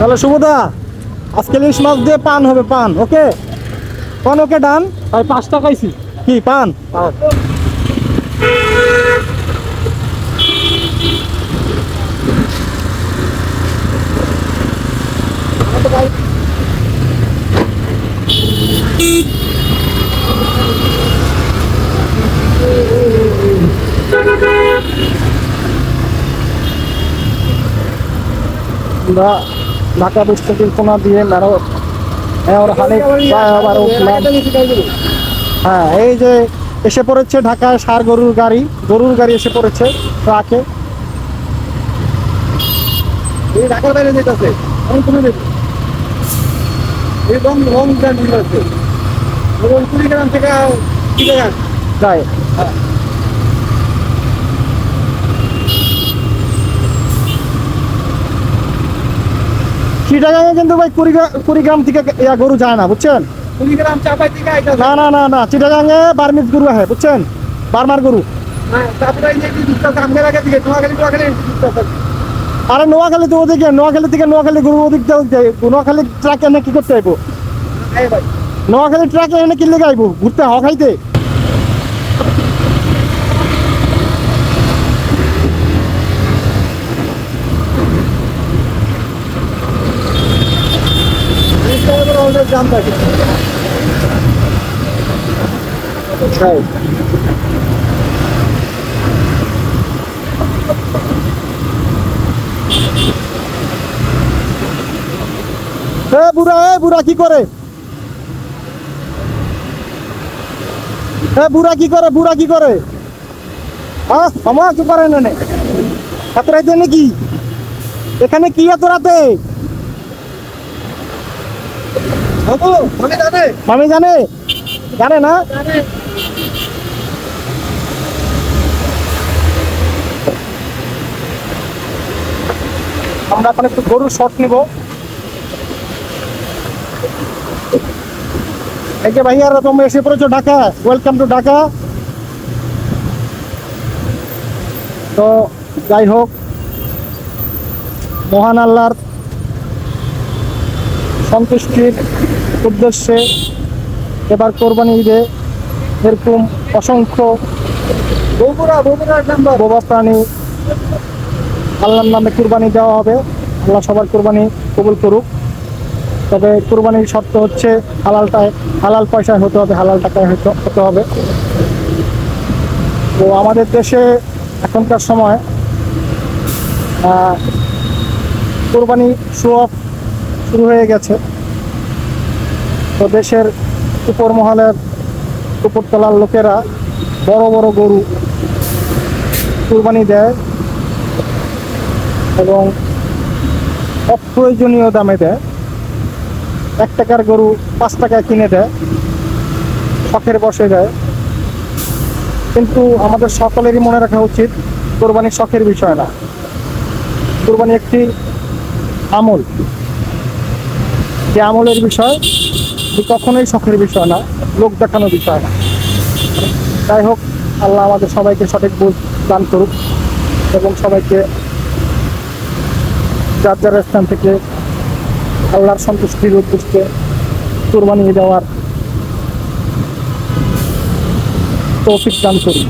তাহলে শুভদা আজকে ইলিশ মাছ দিয়ে পান হবে পান ওকে? পান ওকে ডান? ভাই পাঁচ টাকাইছি কি পান? আমরা ঢাকা কোনা দিয়ে মেরো উঠলাম। হ্যাঁ এই যে এসে পড়েছে ঢাকায় সার গরুর গাড়ি। গরুর গাড়ি এসে পড়েছে ট্রাকে। ঢাকার বাইরে যেতেছে। লং জার্নি আছে। থেকে যায় চিটাগাঙে কিন্তু ভাই কুড়িগ্রাম থেকে ইয়া গরু যায় না বুঝছেন? না না না না চিটাগাঙে বার্মিজ গরু আছে বুঝছেন? বার্মার গরু। আরে নোয়াখালী তো ওদিকে নোয়াখালী থেকে নোয়াখালী গরু ওদিক। নোয়াখালী ট্রাকে এনে কি করতে আইবো? নোয়াখালী ট্রাকে এনে কিনলে গাইবো ঘুরতে হ খাইতে? দাম থাকে এ বুড়া, কি করে? বুড়া, কি করে কি করে? হ্যাঁ না এত নাকি? এখানে কি এত রাতে? মামি জানে? জানে না? আমরা এখন একটু গরুর শট নিব। এই যে ভাইয়ারা তোমরা এসে পড়েছো ঢাকা? Welcome to Dhaka. তো যাই হোক, মহান আল্লাহর সন্তুষ্টির উদ্দেশ্যে এবার কোরবানি ঈদে এরকম অসংখ্য বোবা প্রাণী আল্লাহর নামে কুরবানি দেওয়া হবে। আল্লাহ সবার কুরবানি কবুল করুক। তবে কুরবানির শর্ত হচ্ছে হালালটায় হালাল পয়সায় হতে হবে, হালাল টাকায় হতে হবে। তো আমাদের দেশে এখনকার সময় কুরবানি শো অফ শুরু হয়ে গেছে। তো দেশের উপর মহলের উপরতলার লোকেরা বড় বড় গরু কুরবানি দেয় এবং অপ্রয়োজনীয় দামে দেয়। এক টাকার গরু পাঁচ টাকায় কিনে দেয়, শখের বসে দেয়। কিন্তু আমাদের সকলেরই মনে রাখা উচিত, কোরবানি শখের বিষয় না। কোরবানি একটি আমল। যে আমলের বিষয়, যে কখনোই শখের বিষয় না, লোক দেখানোর বিষয় না। যাই হোক, আল্লাহ আমাদের সবাইকে সঠিক বুঝ দান করুক এবং সবাইকে যার যার স্থান থেকে আল্লাহর সন্তুষ্টির উদ্দেশ্যে কুরবানি দেওয়ার তৌফিক দান করুন।